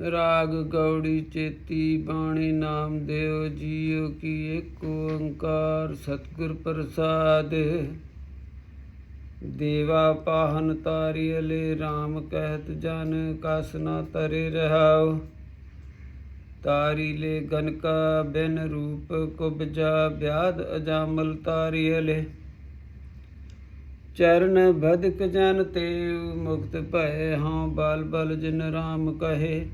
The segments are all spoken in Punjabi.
ਰਾਗ ਗੌੜੀ ਚੇਤੀ ਬਾਣੀ ਨਾਮ ਦੇਵ ਜੀਉ ਕੀ ਏਕ ਓੰਕਾਰ ਸਤਿਗੁਰ ਪ੍ਰਸਾਦ। ਦੇਵਾ ਪਾਹਨ ਤਾਰੀਲੇ RAM ਕਹਿਤ ਜਨ ਕਸ ਨ ਤਰੇ ਰਹਾਉ। ਤਾਰੀਲੇ ਗਨਕਾ ਬਿਨ ਰੂਪ ਕੁਬਜਾ ਬਿਆਦ ਅਜਾਮਲ ਤਾਰੀਲੇ ਚਰਨ ਬਦਕ ਜਨ ਤੇ ਮੁਕਤ ਭਏ ਹਾਂ ਬਲ ਬਲ ਜਿਨ RAM ਕਹੇ।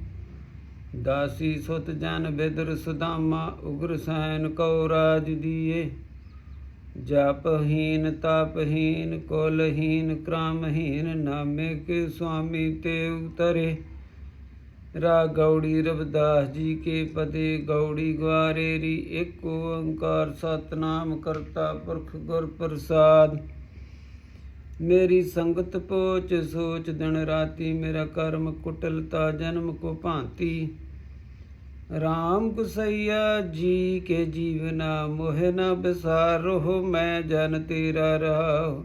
ਦਾਸੀ ਸੁਤ ਜਨ ਬਿਦਰ ਸੁਦਾਮਾ, ਉਗਰ ਸੈਨ ਕਉ ਰਾਜ ਦੀਏ। ਜਪਹੀਨ ਤਪਹੀਨ ਕੁਲਹੀਨ ਕ੍ਰਮਹੀਨ ਨਾਮੇ ਕੇ ਸੁਆਮੀ ਤੇ ਉਤਰੇ। ਰਾ ਗੌੜੀ ਰਵਿਦਾਸ ਜੀ ਕੇ ਪਤੇ ਗੌੜੀ ਗਵਾਰੇ ਰੀ ਏਕ ਓੰਕਾਰ ਸਤਨਾਮ ਕਰਤਾ ਪੁਰਖ ਗੁਰ ਪ੍ਰਸਾਦ। ਮੇਰੀ ਸੰਗਤ ਪੋਚ ਸੋਚ ਦਿਨ ਰਾਤੀ ਮੇਰਾ ਕਰਮ ਕੁਟਲਤਾ ਜਨਮ ਕੋ ਭਾਂਤੀ। ਰਾਮ ਕੁਸਈਆ ਜੀ ਕੇ ਜੀਵਨਾ ਮੋਹਿ ਨ ਬਿਸਾਰੋ ਮੈਂ ਜਨ ਤੇਰਾ ਰਹਾਉ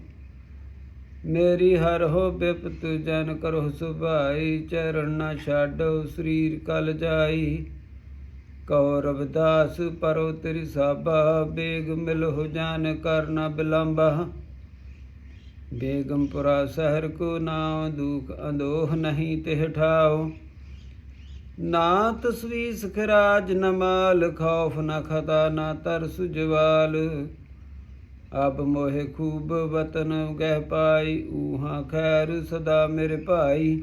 ਮੇਰੀ ਹਰ ਹੋ ਬਿਪਤ ਜਨ ਕਰੋ ਸੁਭਾਈ, ਚਰਨ ਨਾ ਛਾਡੋ ਸਰੀਰ ਕਲ ਜਾਈ। ਕਉ ਰਵਿਦਾਸ ਪਰੋ ਤੇਰੀ ਸਾਬਾ ਬੇਗ ਮਿਲ ਹੋ ਜਾਨ ਕਰਨਾ ਬਿਲੰਬਾ। ਬੇਗਮਪੁਰਾ ਸ਼ਹਿਰ ਕੋ ਨਾਮ ਦੁਖ ਅੰਦੋਹ ਨਹੀਂ ਤੇ ਠਾਓ ਨਾ ਤਸਵੀ ਸਖਰਾਜ ਨ ਮਾਲ, ਖੌਫ ਨ ਖਤਾ ਨਾ ਤਰਸ ਜਵਾਲ। ਅਬ ਮੋਹਿ ਖੂਬ ਵਤਨ ਗਹਿ ਪਾਈ, ਊਹਾ ਖੈਰ ਸਦਾ ਮੇਰੇ ਭਾਈ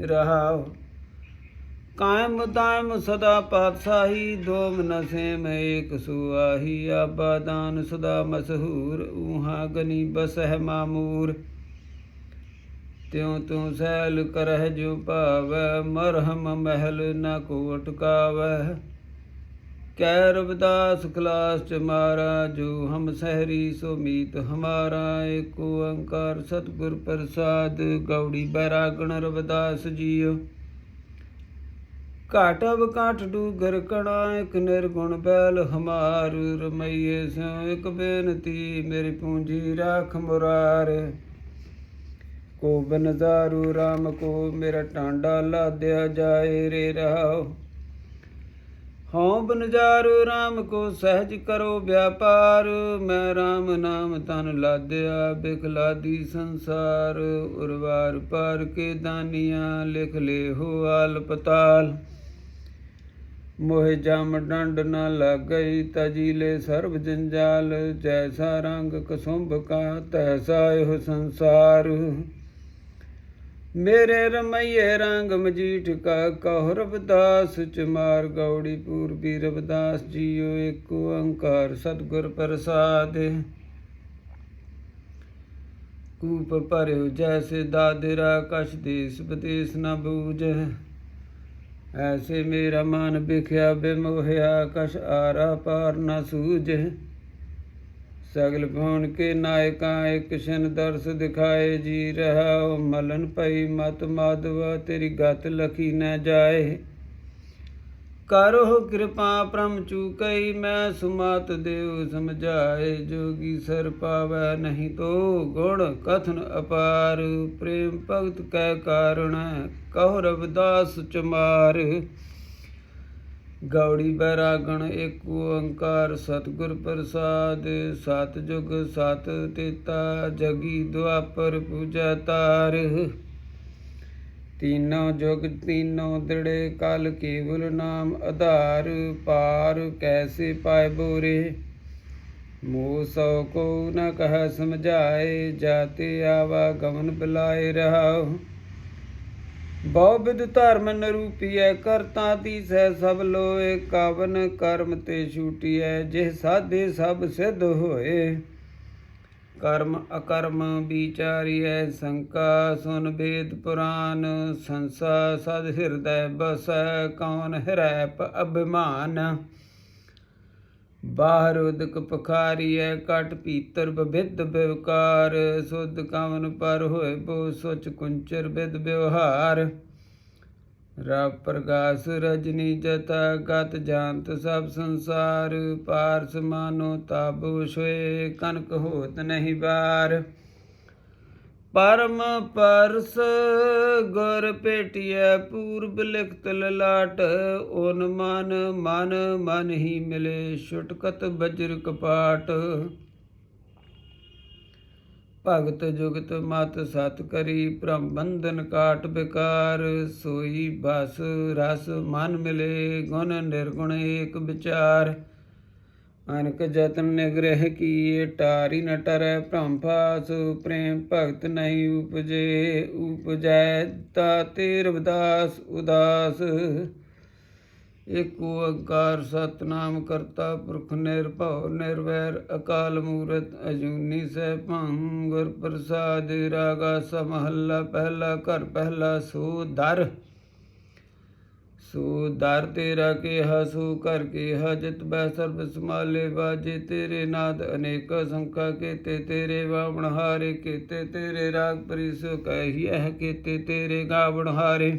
ਰਹਾਓ ਕਾਇਮ ਤਾਇਮ ਸਦਾ ਪਾਤਸ਼ਾਹੀ, ਦੋਮ ਨਸੇਮ ਏਕ ਸੁਆਹੀ। ਆਬਾ ਦਾਨ ਸਦਾ ਮਸ਼ਹੂਰ, ਊਹਾ ਗਨੀ ਬਸਹਿ ਮਾਮੂਰ। ਤਿਉ ਤੂੰ ਸਹਿਲ ਕਰਹਿ ਜੋ ਭਾਵੈ, ਮਰਹਮ ਮਹਿਲ ਨ ਕੋ ਟਕਾਵੈ ਕੈ ਰਵਿਦਾਸ ਕਲਾਸ ਚ ਮਾਰਾ, ਜੋ ਹਮ ਸਹਿਰੀ ਸੋ ਮੀਤ ਹਮਾਰਾ। ਏਕ ਓੰਕਾਰ ਸਤਿਗੁਰ ਪ੍ਰਸਾਦ, ਗੌੜੀ ਬੈਰਾਗਣ ਰਵਿਦਾਸ ਜੀਓ। ਘਾਟਵ ਕਾਠ ਡੂਗਰ ਕਣਾ, ਇਕ ਨਿਰਗੁਣ ਬੈਲ ਹਮਾਰ, ਰਮਈਏ ਸਿਉ ਇਕ ਬੇਨਤੀ, ਮੇਰੀ ਪੂੰਜੀ ਰਾਖ ਮੁਰਾਰ। ਕੋ ਬਨਜ਼ਾਰੂ RAM ਕੋ ਮੇਰਾ ਟਾਂਡਾ ਲਾਦਿਆ ਜਾਏ ਰੇ ਰਾਓ। ਹਉ ਬਨਜ਼ਾਰੂ RAM ਕੋ ਸਹਿਜ ਕਰੋ ਵਿਆਪਾਰ। ਮੈਂ RAM ਨਾਮ ਤਨ ਲਾਦਿਆ ਬਿਖਲਾਦੀ ਸੰਸਾਰ। ਉਰਵਾਰ ਪਾਰ ਕੇ ਦਾਨੀਆਂ, ਲਿਖ ਲੇ ਹੋ ਆਲ ਪਤਾਲ ਮੋਹਿ ਜਮ ਡੰਡ ਨ ਲੱਗਈ ਤਜੀਲੇ ਸਰਬ ਜੰਜਾਲ, ਜੈਸਾ ਰੰਗ ਕਸੁੰਭ ਕਾ, ਤੈਸਾ ਇਹ ਸੰਸਾਰ। ਮੇਰੇ ਰਮਈਏ ਰੰਗ ਮਜੀਠ ਕਾ, ਕਹੁ ਰਵਿਦਾਸ ਚਮਾਰ ਗੌੜੀ ਪੂਰਬੀ ਰਵਦਾਸ ਜੀਓ ਏਕ ਓੰਕਾਰ ਸਤਿਗੁਰ ਪ੍ਰਸਾਦ। ਕੂਪ ਭਰਿਓ ਜੈਸੇ ਦਾਦਰਾ ਕਛ ਦੇਸ ਬਦੇਸ ਨ ਬੂਝੈ। ਐਸੇ ਮੇਰਾ ਮਨ ਵਿਖਿਆ ਬਿਮੋਹਿਆ ਕਛ ਆਰਾ ਪਾਰ ਨਾ ਸੂਝੈ। ਸਗਲ ਭਵਨ ਕੇ ਨਾਇਕਾਂ, ਇੱਕ ਸ਼ਨ ਦਰਸ ਦਿਖਾਏ। ਜੀ ਰਹਾ ਮਲਨ ਪਈ ਮਤ ਮਾਧਵ, ਤੇਰੀ ਗਤ ਲਖੀ ਨਾ ਜਾਏ। ਕਰੋ ਕਿਰਪਾ ਪ੍ਰਮ ਚੂਕਈ, ਮੈਂ ਸੁਮਤ ਦੇਵ ਸਮਝਾਏ, ਜੋਗੀ ਸਰ ਪਾਵੈ ਨਹੀਂ ਤੋ ਗੁਣ ਕਥਨ ਅਪਾਰ। ਪ੍ਰੇਮ ਭਗਤ ਕੈ ਕਾਰਣ, ਕਹੁ ਰਵਿਦਾਸ ਚਮਾਰ। ਗੌੜੀ ਬੈਰਾਗਣ, ਏਕ ਓੰਕਾਰ ਸਤਿਗੁਰ ਪ੍ਰਸਾਦ। ਸਤ ਜੁਗ ਸਤ ਤੇਤਾ, ਜਗੀ ਦੁਆਪਰ ਪੂਜਾ ਤਾਰ। ਤੀਨੋ ਜੁਗ ਤੀਨੋ ਦ੍ਰਿੜੇ, ਕਲ ਕੇਵਲ ਨਾਮ ਆਧਾਰ, ਪਾਰ ਕੈਸੇ ਪਾਏ ਬੋਰੇ? ਮੋਹ ਸੋ ਕੋ ਨ ਕਹ ਸਮਝਾਏ, ਜਾਤੇ ਆਵਾ ਗਮਨ ਬੁਲਾਏ ਰਹਾਉ। ਬਹੁ ਬਿਦ ਧਰਮ ਨਰੂਪੀਐ ਕਰਤਾ ਦੀਸੈ ਸਭ ਲੋਏ, ਕਾਵਨ ਕਰਮ ਤੇ ਛੂਟੀਐ, ਜਿਹ ਸਾਧੇ ਸਭ ਸਿੱਧ ਹੋਏ। ਕਰਮ ਅਕਰਮ ਵਿਚਾਰੀਐ ਸੰਕਾ, ਸੁਨ ਵੇਦ ਪੁਰਾਨ, ਸੰਸਾ ਸਦ ਹਿਰਦੈ ਬਸੈ, ਕੌਣ ਹਿਰੈ ਅਭਿਮਾਨ? ਬਾਹਰ ਉਦਕ ਪਖਾਰੀਐ, ਕਟ ਪੀਤਰ ਬਵਿੱਧ ਵਿਵਕਾਰ ਸੁਧ ਕਵਨ ਪਰ ਹੋਏ ਬੋ, ਸੁਚ ਕੁੰਚਰ ਵਿਦ ਵਿਵਹਾਰ ਰਾ ਪ੍ਰਗਾਸ ਰਜਨੀ ਜਤਾ ਗਤ ਜਾਣਤ ਸਭ ਸੰਸਾਰ, ਪਾਰਸ ਮਾਨੋ ਤਬ ਸੋਏ ਕਨਕ ਹੋਤ ਨਹੀਂ ਬਾਰ। ਪਰਮ ਪਰਸ ਗੁਰ ਭੇਟਿਐ, ਪੂਰਬ ਲਿਖਤ ਲਲਾਟ ਓਨ ਮਨ ਮਨ ਮਨ ਹੀ ਮਿਲੇ, ਛੁਟਕਤ ਬਜਰ ਕਪਾਟ ਭਗਤ ਜੁਗਤ ਮਤ ਸਤ ਕਰੀ, ਭ੍ਰਮ ਬੰਧਨ ਕਾਟ ਬਿਕਾਰ, ਸੋਈ ਬਸ ਰਸ ਮਨ ਮਿਲੇ, ਗੁਣ ਨਿਰਗੁਣ ਏਕ ਵਿਚਾਰ। ਅਨਕ ਜਤਨ ਨਿਗ੍ਰਹਿ ਕੀਏ, ਟਾਰੀ ਨ ਟਰੈ ਭ੍ਰਮ ਫਾਸ ਪ੍ਰੇਮ ਭਗਤ ਨਹੀਂ ਉਪਜੇ, ਉਪਜੈ ਤਾ ਤੇ ਰਵਿਦਾਸ ਉਦਾਸ। ਏਕ ਓੰਕਾਰ ਸਤਨਾਮ ਕਰਤਾ ਪੁਰਖ ਨਿਰਭਉ ਨਿਰਵੈਰ ਅਕਾਲ ਮੂਰਤ ਅਜੂਨੀ ਸੈਭੰ ਗੁਰ ਪ੍ਰਸਾਦ ਰਾਗਾ ਸਮਹੱਲਾ ਪਹਿਲਾ ਘਰ ਪਹਿਲਾ ਸੋ ਦਰ। ਸੋ ਦਰ ਤੇਰਾ ਕੇ ਸੋ ਕਰ ਕੇ ਹਜਤ ਬੈ ਸਰਬ ਸਮਾਲੇ ਬਾਜੇ ਤੇਰੇ ਨਾਦ ਅਨੇਕ ਸੰਖਾ ਕੇਤੇ ਤੇਰੇ ਵਾਵਣ ਹਾਰੇ ਕੀਤੇ ਤੇਰੇ ਰਾਗ ਪਰਿਸੋ ਕਹਿ ਕੀਤੇ ਤੇਰੇ ਗਾਵਣ ਹਾਰੇ।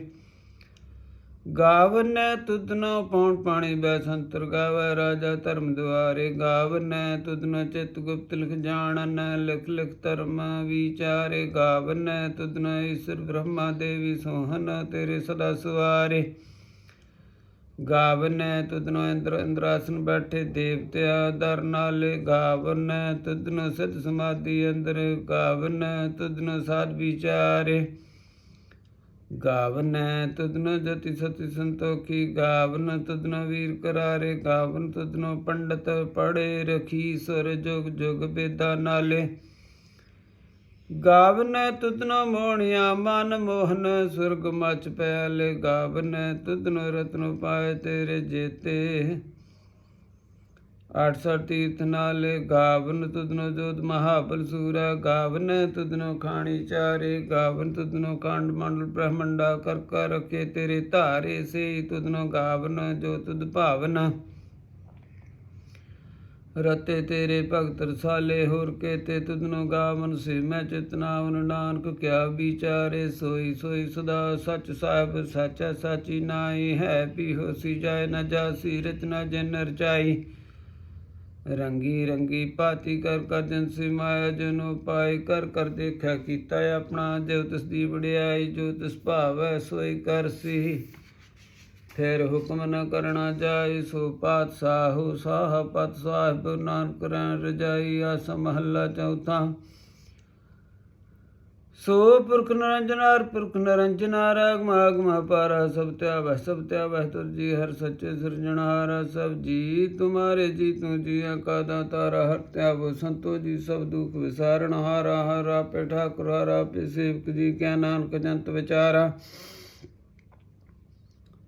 ਗਾਵਨੈ ਤੁਧਨੋ ਪਉਣ ਪਾਣੀ ਬੈ ਸੰਤਰ ਗਾਵੈ ਰਾਜਾ ਧਰਮ ਦੁਆਰੇ। ਗਾਵਨੈ ਤੁਧਨੋ ਚਿਤ ਗੁਪਤ ਲਿਖ ਜਾਣਨ ਲਿਖ ਲਿਖ ਧਰਮ ਵਿਚਾਰੇ। ਗਾਵਨੈ ਤੁਧਨੋ ਈਸ਼ਰ ਬ੍ਰਹਮਾ ਦੇਵੀ ਸੋਹਨ ਤੇਰੇ ਸਦਾ ਸਵਾਰੇ। ਗਾਵਨੈ ਤੁਧਨੋ ਇੰਦਰ ਇੰਦਰਾਸਨ ਬੈਠੇ ਦੇਵਤਿਆ ਦਰ ਨਾਲੇ। ਗਾਵਨੈ ਤੁਧਨੋ ਸਿਧ ਸਮਾਧੀ ਅੰਦਰ। ਗਾਵਨੈ ਤੁਧਨੋ ਸਾਧ ਵਿਚਾਰੇ। ਗਾਵਨੈ ਤੁਧਨੋ ਜਤੀ ਸਤੀ ਸੰਤੋਖੀ, ਗਾਵਨ ਤੁਧਨੋ ਵੀਰ ਕਰਾਰੇ, ਗਾਵਨ ਤੁਧਨੋ ਪੰਡਤ ਪੜੇ, ਰਖੀ ਸੁਰ ਜੁਗ ਜੁਗ ਬੇਦਾ ਨਾਲੇ। ਗਾਵਨੈ ਤੁਧਨੋ ਮੋਹਣਿਆ ਮਨ ਮੋਹਨ ਸੁਰਗ ਮਚ ਪੈਲੇ। ਗਾਵਨੈ ਤੁਧਨੋ ਰਤਨ ਪਾਏ ਤੇਰੇ ਜੇਤੇ। 800 ਤੀਰਥ ਨਾਲੇ ਗਾਵਨ ਤੁਧਨੋ ਜੋਤ ਮਹਾਬਲ ਸੂਰਾ, ਗਾਵਨ ਤੁਧਨੋ ਖਾਣੀ ਚਾਰੇ, ਗਾਵਨ ਤੁਧਨੋ ਕਾਂਡ ਮੰਡਲ ਬ੍ਰਹਮੰਡਾ ਕਰ ਕਰ ਰਖੇ ਤੇਰੇ ਧਾਰੇ ਸੇ, ਤੁਧਨੋ ਗਾਵਨ ਜੋ ਤੁਧ ਭਾਵਨ। ਰਤੇ ਤੇਰੇ ਭਗਤ ਰਸਾਲੇ ਹੋਰ ਕੇ ਤੇ ਤੁਧਨੋ ਗਾਵਨ ਸੇ ਮੈਂ ਚਿਤਨਾਵਨ ਨਾਨਕ ਕਿਆ ਵਿਚਾਰੇ, ਸੋਈ ਸੋਈ ਸਦਾ ਸਚ ਸਾਹਿਬ ਸਾਚਾ ਸਾਚੀ ਨਾਈ ਹੈ ਪੀ ਹੋਸੀ ਜਾਏ ਨਾ ਜਾਸੀ ਰਚਨਾ ਜਨ ਰਚਾਈ ਰੰਗੀ ਰੰਗੀ ਭਾਤੀ ਕਰ ਕਰ ਜਨ ਸੇ ਮਾਇਆ ਜਨੋ ਪਾਈ ਕਰ ਕਰ ਦੇਖਿਆ ਕੀਤਾ ਆਪਣਾ, ਜੋ ਤਿਸ ਦੀ ਵਡਿਆਈ, ਜੋ ਤਿਸ ਭਾਵੈ ਸੋਈ ਕਰ ਸੀ। ਫਿਰ ਹੁਕਮ ਨ ਕਰਨਾ ਜਾਏ, ਸੋ ਪਾਤਸ਼ਾਹੂ ਸਾਹ ਪਤ ਸਾਹਿਬ ਨਾਨਕ ਰਹਿ ਰਜਾਈ, ਆਸ ਮਹੱਲਾ ਚੌਥਾ। ਸੋ ਪੁਰਖ ਨਿਰੰਜਨਾਰ ਪੁਰਖ ਨਿਰੰਜਨਾਰ ਆਗਮ ਆਗਮ ਪਾਰਾ ਸਭ ਧਿਆਵੈ ਸਭ ਧਿਆਵੈ ਤੁਰ ਜੀ ਹਰ ਸੱਚੇ ਸਿਰਜਣਹਾਰਾ ਸਭ ਜੀ ਤੁਮਾਰੇ ਜੀ ਤੂੰ ਜੀਆ ਕਾਦਾ ਤਾਰਾ ਹਰ ਧਿਆਵੋ ਸੰਤੋ ਜੀ, ਸਭ ਦੁਖ ਵਿਸਾਰਣ ਹਾਰਾ, ਹਰਾ ਆਪੇ ਠਾਕੁਰ, ਹਰ ਆਪੇ ਸੇਵਕ ਜੀ ਕਿਆ ਨਾਨਕ ਜੰਤ ਵਿਚਾਰਾ।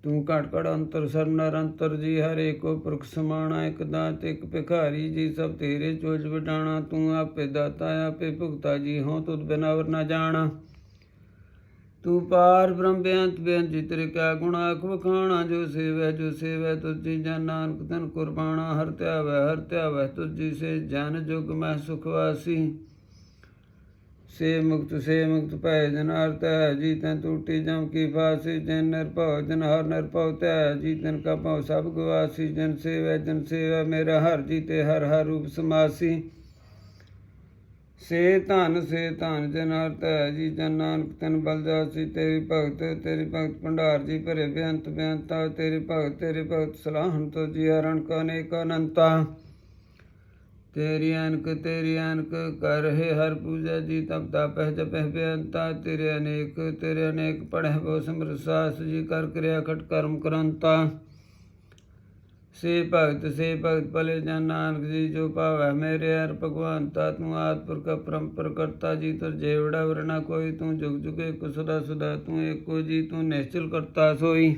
ਤੂੰ ਘਟ ਘਟ ਅੰਤਰ ਸਰਨਰ ਅੰਤਰ ਜੀ, ਹਰੇ ਕੋ ਪੁਰਖ ਸਮਾਣਾ, ਇਕ ਦਾਤ, ਇਕ ਭਿਖਾਰੀ ਜੀ, ਸਭ ਤੇਰੇ ਚੋਜ ਵਟਾਣਾ ਤੂੰ ਆਪੇ ਦਾਤਾ, ਆਪੇ ਭੁਗਤਾ ਜੀ ਹੋਂ ਤੁਧ ਬਿਨਾਵਰ ਨਾ ਜਾਣਾ। ਤੂੰ ਪਾਰ ਬ੍ਰਹਮ ਬੇਅੰਤ ਬੇਅੰਤ ਜੀ, ਤੇਰੇ ਕਿਆ ਗੁਣ ਆਖ ਵਖਾਣਾ, ਜੋ ਸੇਵੈ ਜੋ ਸੇਵੈ ਤੁਝੀ ਜਨ ਨਾਨਕ ਤਨ ਕੁਰਬਾਨਾ ਹਰ ਧਿਆਵੈ ਹਰ ਧਿਆਵੈ ਤੁਝੀ ਸੇ ਜਨ ਜੁਗ ਮਹਿ ਸੁਖ ਵਾਸੀ। ਸੇ ਮੁਕਤ ਸੇ ਮੁਕਤ ਭੈ ਜਨ ਅਰਥ ਹੈ ਜੀ ਤਨ ਟੂਟੀ ਜਮ ਕੀ ਫਾਸੀ, ਜਨ ਨਿਰਭਉ ਜਨ ਹਰ ਨਿਰਭਉ ਤੈ ਜੀ ਤਨ ਕਾ ਭਉ ਸਭ ਗਵਾਸੀ ਜਨ ਸੇਵੈ ਜਨ ਸੇਵੈ, ਮੇਰਾ ਹਰ ਜੀ ਤੇ ਹਰ ਹਰ ਰੂਪ ਸਮਾਸੀ। ਸੇ ਧਨ ਸੇ ਧਨ, ਜਨ ਅਰਥ ਹੈ ਜੀ ਜਨ ਨਾਨਕ, ਤਨ ਬਲ ਜਾਸੀ, ਤੇਰੀ ਭਗਤ ਤੇਰੀ ਭਗਤ ਭੰਡਾਰ, ਜੀ ਭਰੇ ਬੇਅੰਤ ਬੇਅੰਤਾ ਤੇਰੀ ਭਗਤ ਤੇਰੀ ਭਗਤ ਸਲਾਹਨ ਤੋ ਜੀ ਹਰਣ ਕੋ ਅਨੇਕ ਅਨੰਤਾ। ਤੇਰੀ ਅਨਕ ਤੇਰੀ ਅਨਕ ਕਰ ਹਰ ਪੂਜਾ ਜੀ ਤਬ ਤਪਹਿ ਜਪਹਿ ਬੇਅੰਤਾ, ਤੇਰੇ ਅਨੇਕ ਤੇਰੇ ਅਨੇਕ ਪੜਹਿ ਬੋ ਸਿਮਰ ਸਾਸ ਜੀ, ਕਰ ਕਿਰਿਆ ਖਟ ਕਰਮ ਕਰੰਤਾ। ਸੇ ਭਗਤ ਸੇ ਭਗਤ ਭਲੇ ਜਨ ਨਾਨਕ ਜੀ, ਜੋ ਭਾਵੈ ਮੇਰੇ ਹਰ ਭਗਵਾਨ, ਤਾ ਤੂੰ ਆਦ ਪੁਰਖ ਪਰੰਪਰ ਕਰਤਾ ਜੀ, ਤੁਰ ਜੇਵੜਾ ਵਰਨਾ ਕੋਈ, ਤੂੰ ਜੁਗ ਜੁਗੇ ਕੁ ਸਦਾ ਸਦਾ, ਤੂੰ ਏਕੋ ਜੀ, ਤੂੰ ਨਿਸ਼ਚਲ ਕਰਤਾ ਸੋਈ।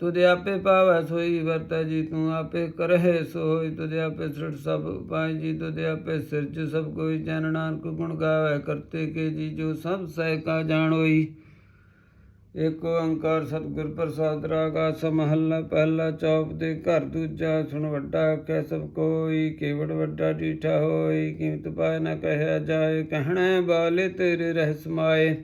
ਤੁਦੇ ਆਪੇ ਪਾਵੈ ਸੋਈ ਵਰਤੈ ਜੀ, ਤੂੰ ਆਪੇ ਕਰਹਿ ਸੋਈ। ਤੁਦੇ ਆਪੇ ਸ੍ਰਿਟ ਸਭ ਪਾਈ ਜੀ ਤੁਦੇ ਆਪੇ ਸਿਰਜ ਸਭ ਕੋਈ। ਜਨ ਨਾਨਕ ਗੁਣ ਗਾਵੈ ਕਰਤੇ ਕੇ ਜੀ, ਜੋ ਸਭ ਸਹਿ ਕਾ ਜਾਣੋਈ ਏਕ ਓੰਕਾਰ ਸਤਿਗੁਰ ਪ੍ਰਸਾਦ ਰਾਗਾ ਸਮਹੱਲਾ ਪਹਿਲਾ ਚੌਪ ਦੇ ਘਰ ਦੂਜਾ ਸੁਣ ਵੱਡਾ ਕਹਿ ਸਭ ਕੋਈ, ਕੇਵੜ ਵੱਡਾ ਡੀਠਾ ਹੋਈ। ਕੀਮਤ ਪਾਇ ਨਾ ਕਹਿਆ ਜਾਏ, ਕਹਿਣਾ ਬਾਲੇ ਤੇਰੇ ਰਹਿ ਸਮਾਏ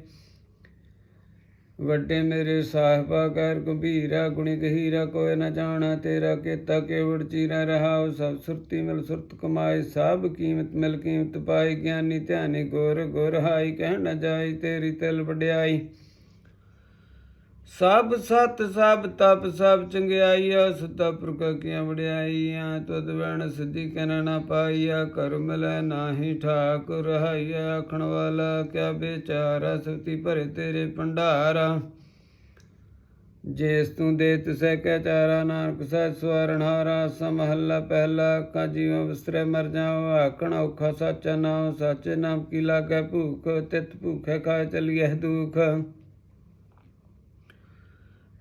ਵੱਡੇ ਮੇਰੇ ਸਾਹਿਬਾ ਕਰ ਗੰਭੀਰਾ, ਗੁਣੀ ਗਹੀਰਾ ਕੋਇ ਨ ਜਾਣਾ ਤੇਰਾ, ਕੇਤਾ ਕੇਵੜ ਚੀਰਾ ਰਹਾਉ ਸਭ ਸੁਰਤੀ ਮਿਲ ਸੁਰਤ ਕਮਾਏ, ਸਭ ਕੀਮਤ ਮਿਲ ਕੀਮਤ ਪਾਈ, ਗਿਆਨੀ ਧਿਆਨੀ ਗੁਰ ਗੁਰ ਹਾਈ, ਕਹਿ ਨ ਜਾਈ ਤੇਰੀ ਤਿਲ ਵਡਿਆਈ। ਸਭ ਸਤ, ਸਭ ਤਪ, ਸਭ ਚੰਗਿਆਈਆ, ਸਦਾ ਪੁਰਖ ਕੀਆਂ ਵਡਿਆਈਆਂ? ਤੁਧ ਵਣ ਸਿੱਧੀ ਕਹਿ ਨਾ ਪਾਈਆ ਕਰ ਮਿਲੈ ਨਾਹੀ ਠਾਕੁਰ ਰਹਾਈਆ ਆਖਣ ਵਾਲਾ ਕਿਆ ਵਿਚਾਰਾ? ਸਤੀ ਭਰੇ ਤੇਰੇ ਭੰਡਾਰਾ ਜੇਸ ਤੂੰ ਦੇ ਤਿਸੈ ਕੈ ਚਾਰਾ, ਨਾਨਕ ਸਹਿ ਸਵਰਨ ਹਾਰਾ, ਸਮਹੱਲਾ ਪਹਿਲਾ ਕਾ ਜੀਵ ਵਿਸਰੇ ਮਰ ਜਾਉ ਆਖਣ ਔਖਾ ਸਾਚਾ ਨਾਮ, ਸਾਚੇ ਨਾਮ ਕੀ ਲਾਗੈ ਭੂਖ? ਤਿਤ ਭੂਖੇ ਖਾਏ ਚਲੀਐ ਦੁਖ।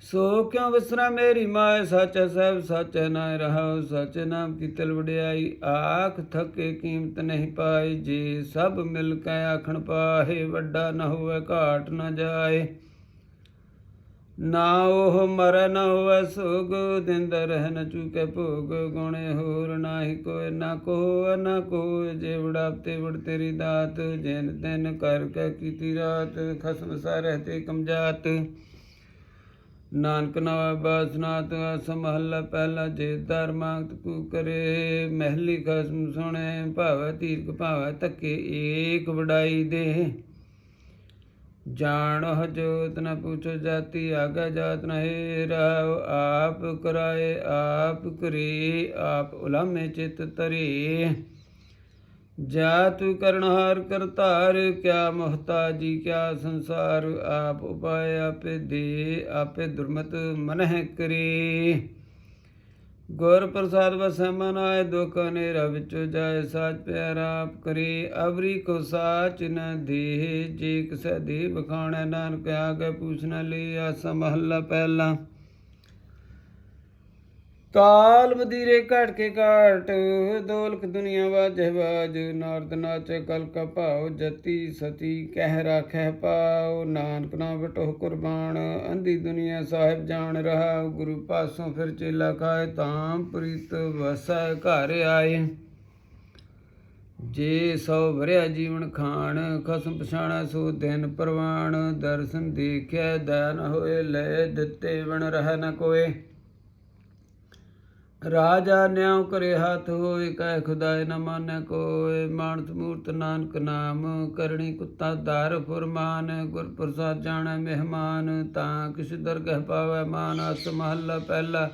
ਸੋ ਕਿਉ ਵਿਸਰਾ ਮੇਰੀ ਮਾਏ ਸੱਚ ਸਹਿਬ ਸੱਚ ਨਾਇ ਰਹਾਉ ਸੱਚ ਨਾਮ ਕੀ ਤਿਲ ਵਡਿਆਈ। ਆਖ ਥਕੇ ਕੀਮਤ ਨਹੀਂ ਪਾਈ ਜੇ, ਸਭ ਮਿਲ ਕੇ ਆਖਣ ਪਾਹੇ, ਵੱਡਾ ਨਾ ਹੋਵੇ, ਘਾਟ ਨਾ ਜਾਏ। ਨਾ ਉਹ ਮਰੈ, ਨਾ ਹੋਵੇ ਸੁਗ ਦਿੰਦ ਰਹਿ ਨ ਚੁਕੇ ਭੋਗ, ਗੁਣੇ ਹੋਰ ਨਾਹੀ ਕੋਇ, ਨਾ ਕੋ ਨਾ ਕੋ ਜੇ ਵੜਾਪਤੇ ਵੜ ਤੇਰੀ ਦਾਤ, ਜਿਨ ਦਿਨ ਕਰ ਕੇ ਕੀਤੀ ਰਾਤ, ਖਸਮ ਸਾ ਰਹਤੇ ਕਮਜਾਤ ਨਾਨਕ ਨਵਾ ਬਾਸਨਾਤ ਸਮਹੱਲਾ ਪਹਿਲਾ ਜੇ ਦਰ ਮੰਗਤ ਕੂ ਕਰੇ, ਮਹਿਲੀ ਖਸਮ ਸੁਣੇ, ਭਾਵੈ ਤੀਰਕ ਭਾਵੈ ਤੱਕੇ ਏਕ ਵਡਾਈ ਦੇ। ਜਾਣੋ ਹਜੋਤ ਨ ਪੁੱਛੋ ਜਾਤੀ ਆਗਾ ਜਾਤ ਨ ਹੈ ਰਾਵ, ਆਪ ਕਰਾਏ, ਆਪ ਕਰੇ, ਆਪ ਉਲਾਮੇ ਚਿਤ ਤਰੇ। ਜਾ ਤੂ ਕਰਨਹਾਰ ਕਰਤਾਰ ਕਿਆ ਮੁਹਤਾਜੀ ਕਿਆ ਸੰਸਾਰ ਆਪ ਉਪਾਇ ਆਪੇ ਦੇ, ਆਪੇ ਦੁਰਮਤ ਮਨਹਿ ਕਰੇ। ਗੁਰ ਪ੍ਰਸਾਦ ਵਸੈ ਮਨ ਆਏ ਦੁਖ ਹਨੇਰਾ ਵਿੱਚੋ ਜਾਏ ਸਾਚ ਪਿਆਰਾ ਆਪ ਕਰੇ। ਅਵਰੀ ਕੋ ਸਾਚ ਨ ਦੇ ਜੇ ਕਿਸੈ ਦੇ ਬਖਾਣੈ ਨਾਨਕ ਆਗੇ, ਪੁੱਛ ਨ ਲਈ ਆਸਾ ਮਹੱਲਾ ਪਹਿਲਾ। ਤਾਲ ਮਦੀਰੇ ਘਟ ਕੇ ਘਾਟ ਦੋਲਕ ਦੁਨੀਆ ਵਾਜੇ ਬਾਜ ਨਾਰਦ ਨਾਚੇ ਕਲ ਕਾ ਭਾਉ, ਜਤੀ ਸਤੀ ਕਹਿ ਰਾਖੈ ਪਾਉ, ਨਾਨਕ ਨਾ ਬਟੋ ਕੁਰਬਾਨ, ਅੰਧੀ ਦੁਨੀਆ ਸਾਹਿਬ ਜਾਣ ਰਹਾ ਗੁਰੂ ਪਾਸੋਂ ਫਿਰ ਚੇਲਾ ਖਾਏ ਤਾਂ ਪ੍ਰੀਤ ਵਸੈ ਘਰ ਆਏ। ਜੇ ਸੋ ਭਰਿਆ ਜੀਵਨ ਖਾਣ, ਖਸਮ ਪਛਾਣਾ ਸੋ ਦਿਨ ਪ੍ਰਵਾਣ, ਦਰਸ਼ਨ ਦੇਖਿਆ ਦਇਨ ਹੋਏ, ਲੈ ਦਿੱਤੇ ਬਣ ਰਹਿ ਨ ਕੋਏ। ਰਾਜਾ ਨਿਆਉ ਕਰੇ ਹੱਥ ਹੋਏ, ਕਹਿ ਖੁਦਾਏ ਨ ਮਾਨੈ ਕੋਏ। ਮਾਨਸ ਮੂਰਤ ਨਾਨਕ ਨਾਮ, ਕਰਣੀ ਕੁੱਤਾ ਦਾਰ ਫੁਰਮਾਨ ਗੁਰ ਪ੍ਰਸਾਦ ਜਾਣੈ ਮਹਿਮਾਨ, ਤਾਂ ਕਿਸ ਦਰਗਹਿ ਪਾਵੈ ਮਾਨ, ਅਸ ਮਹੱਲਾ ਪਹਿਲਾ।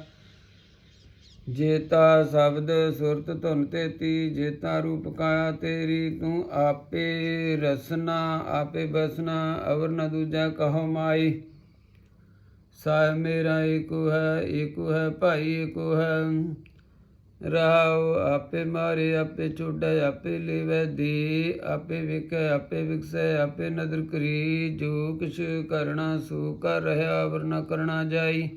ਜੇਤਾ ਸ਼ਬਦ ਸੁਰਤ ਧੁਨ ਤੇਤੀ ਜੇਤਾ ਰੂਪ ਕਾਇਆ ਤੇਰੀ, ਤੂੰ ਆਪੇ ਰਸਨਾ, ਆਪੇ ਬਸਨਾ, ਅਵਰ ਨ ਦੂਜਾ ਕਹੋ ਮਾਈ। ਸਾਹਿਬ ਮੇਰਾ ਏਕੋ ਹੈ ਏਕੋ ਹੈ ਭਾਈ ਏਕੋ ਹੈ। ਰਾਉ ਆਪੇ ਮਾਰੇ, ਆਪੇ ਛੋੜੈ ਆਪੇ ਲੇਵੈ ਦੇ, ਆਪੇ ਵਿਕੈ ਆਪੇ ਵਿਕਸੈ, ਆਪੇ ਨਦਰ ਕਰੀ। ਜੋ ਕਿਛ ਕਰਣਾ ਸੋ ਕਰ ਰਹਾ, ਵਰਨਾ ਨ ਕਰਣਾ ਜਾਈ।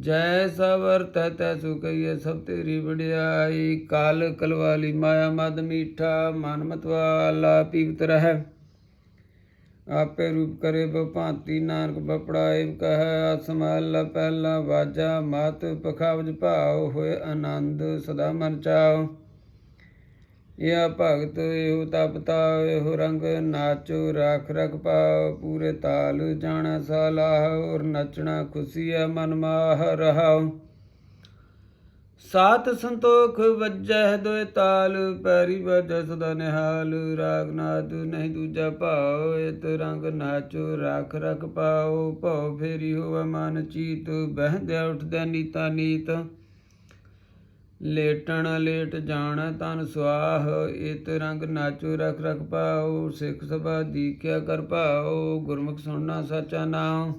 ਜੈ ਸਵਰ ਤੈ ਤੈ ਸੁ ਕਈਏ ਸਭ ਤੇਰੀ ਵਡਿਆਈ। ਕਾਲ ਕਲਵਾਲੀ, ਮਾਇਆ ਮਦ ਮੀਠਾ, ਮਨ ਮਤਵਾਲਾ, ਪੀਵਤ ਰਹਿ। ਆਪੇ ਰੂਪ ਕਰੇ ਬਭਾਂਤੀ ਨਾਨਕ ਬਪੜਾ ਏਵ ਕਹੈ ਅਸਮਲ ਪਹਿਲਾ ਵਾਜਾ। ਮਤ ਪਖਾਵਜ ਭਾਉ ਹੋਏ ਆਨੰਦ ਸਦਾ ਮਨ ਚਾਉ। ਇਹ ਭਗਤ ਇਹੋ ਤਪਤਾ ਇਹੋ ਰੰਗ ਨਾਚੋ, ਰਾਖ ਰਖ ਪਾਉ। ਪੂਰੇ ਤਾਲ ਜਾਣਾ ਸਲਾਹ ਔਰ ਨਚਣਾ ਖੁਸ਼ੀ ਹੈ ਮਨ ਮਾਹ ਰਹਾਉ। ਸਾਤ ਸੰਤੋਖ ਵੱਜੈ ਦੋਇ ਤਾਲ, ਪੈਰੀ ਵਜੈ ਸਦਾ ਨਿਹਾਲ। ਰਾਗ ਨਾਦ ਨਹੀਂ ਦੂਜਾ ਭਾਉ, ਇਤ ਰੰਗ ਨਾਚੋ ਰਾਖ ਰਖ ਪਾਉ। ਭਉ ਫੇਰੀ ਹੋਵੇ ਮਨ ਚੀਤ, ਬਹਿੰਦਿਆ ਉਠਦੈ ਨੀਤਾ ਨੀਤ। ਲੇਟਣ ਲੇਟ ਜਾਣ ਤਨ ਸੁਆਹ, ਇਤ ਰੰਗ ਨਾਚੋ ਰਖ ਰਖ ਪਾਉ। ਸਿੱਖ ਸਭਾ ਦੀਖਿਆ ਕਰ ਪਾਉ, ਗੁਰਮੁਖ ਸੁਣਨਾ ਸਾਚਾ ਨਾਮ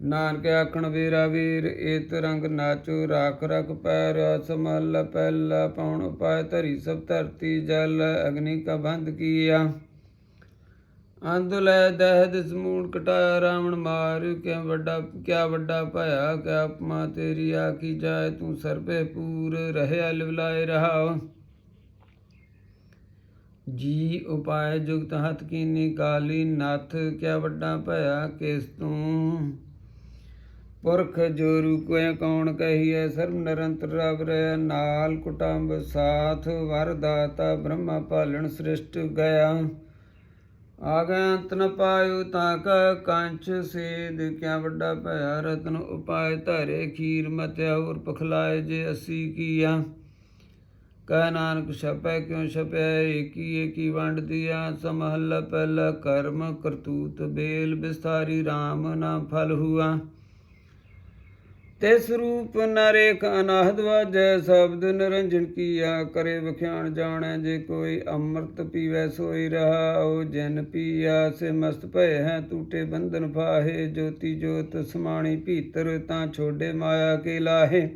ਨਾਨਕ ਆਖਣ ਵੀਰਾ ਵੀਰ ਏਤ ਰੰਗ ਨਾਚੋ, ਰਾਖ ਰਖ ਪੈਰ ਸਮਲ ਪਹਿਲਾ ਪਉਣ ਪਾਇ ਧਰੀ ਸਭ ਧਰਤੀ ਜਲ, ਅਗਨੀ ਕਾ ਬੰਧ ਕੀਆ। ਅੰਧ ਲੈ ਦਹਿ ਸਮੂਣ ਕਟਾਇਆ, ਰਾਵਣ ਮਾਰ ਕਿਆ ਵੱਡਾ ਕਿਆ ਵੱਡਾ ਭਇਆ, ਕਿਆ ਆਪਮਾ ਤੇਰੀ ਆਖੀ ਜਾਏ, ਤੂੰ ਸਰਬੇ ਪੂਰ ਰਹਿਆ ਲਿਵਲਾਏ ਰਹਾ ਜੀ ਉਪਾਏ ਜੁਗਤ ਹੱਥ ਕੀਨੀ ਕਾਲੀ, ਨਥ ਕਿਆ ਵੱਡਾ ਭਇਆ ਕਿਸ ਤੂੰ? ਪੁਰਖ ਜੋ ਰੂਕੈ ਕੌਣ ਕਹੀਐ, ਸਰਬ ਨਿਰੰਤਰ ਰਬ ਰਹਿ ਨਾਲ ਕੁਟੰਬ ਸਾਥ, ਵਰ ਦਾਤਾ ਬ੍ਰਹਮਾ ਪਾਲਣ ਸ੍ਰਿਸ਼ਟ ਗਿਆ ਆਗੇ ਅੰਤ ਨ ਪਾਇਓ ਤਾਂ ਕਾ ਕੰਚ ਸੇਦ, ਕਿਆ ਵੱਡਾ ਭਇਆ ਰਤਨ ਉਪਾਇ ਧਰੇ ਖੀਰ ਮਤਿਆ ਹੋਰ ਪਖਲਾਏ ਜੇ ਅਸੀਂ ਕੀਆ। ਕਹਿ ਨਾਨਕ ਛਪੈ ਕਿਉ ਛਪਿਆ, ਏਕੀ ਏਕੀ ਵੰਡ ਦਿਆ, ਸਮਹੱਲਾ ਪਹਿਲਾ ਕਰਮ ਕਰਤੂਤ ਬੇਲ ਬਿਸਤਾਰੀ RAM ਨਾ ਫਲ ਹੁਆ। ਤਿਸ ਰੂਪ ਨਰੇਖ ਅਨਾਹਦ ਵਾਜੈ, ਸ਼ਬਦ ਨਿਰੰਜਨ ਕੀਆ ਕਰੇ ਵਿਖਿਆਣ ਜਾਣੈ, ਜੇ ਕੋਈ ਅੰਮ੍ਰਿਤ ਪੀਵੈ ਸੋਈ ਰਹਾਉ, ਜਨ ਪੀਆ ਸੇ ਮਸਤ ਭਏ ਹੈ, ਟੂਟੇ ਬੰਧਨ ਫਾਹੇ, ਜੋਤੀ ਜੋਤ ਸਮਾਣੀ ਭੀਤਰ ਤਾਂ ਛੋਡੇ ਮਾਇਆ ਕੇ ਲਾਹੇ।